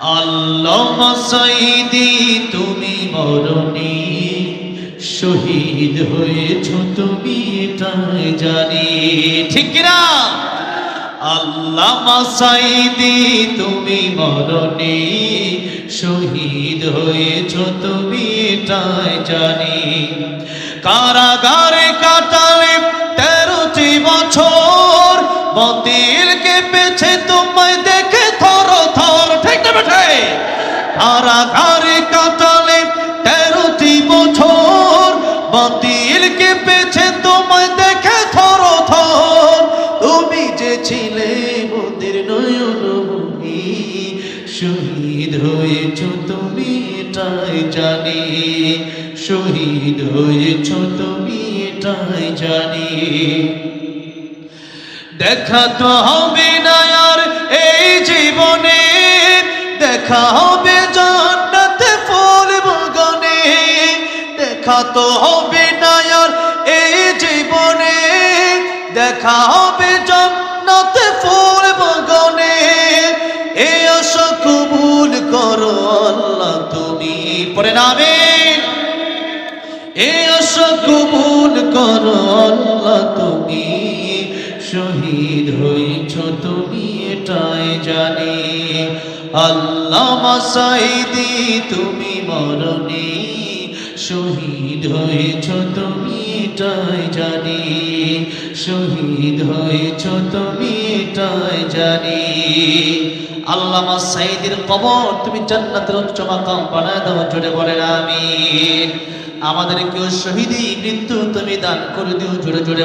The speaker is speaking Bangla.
আল্লাহ সাইদি, তুমি মরণি শহীদ হয়েছ, তুমি এটাই জানি। ঠিক না আল্লাহ সাইদি, তুমি মরণি শহীদ হয়েছ, তুমি এটাই জানি। কারাগারে কাটালে তেরোটি বছর, বতিলকে পেছে তোমায় দেখে কারাগারে কাটালে তেরোটি বছর। বাতিলকে পেছে তোমায় দেখে থর থর তুমি যে ছিলে মোদের নয়নমণি শহীদ হয়েছ তুমি, এটাই জানি। শহীদ হয়েছ তুমি, এটাই জানি। দেখা তো হবে না আর এই জীবনে। দেখা হবে দেখা তো হবে না আর এই জীবনে। দেখা হবে জান্নাতে ফুল বাগানে। এ আশা কবুল করো আল্লাহ তুমি। পরে নামে এ আশা কবুল করো আল্লাহ তুমি। শহীদ হয়েছ তুমি, এটাই জানি। আল্লাহ মাসাইদি, তুমি মরণে শহীদ হয়েছ তুমি টাই জানি। শহীদ হয়েছ তুমি টাই জানি। আল্লামা সাইদের কবর তুমি জান্নাতের উচ্চ মাকাম বানায় দাও, জোরে বলেন আমি আমাদের কেউ শহীদি মৃত্যু তুমি দান করে দিও, জোরে জোরে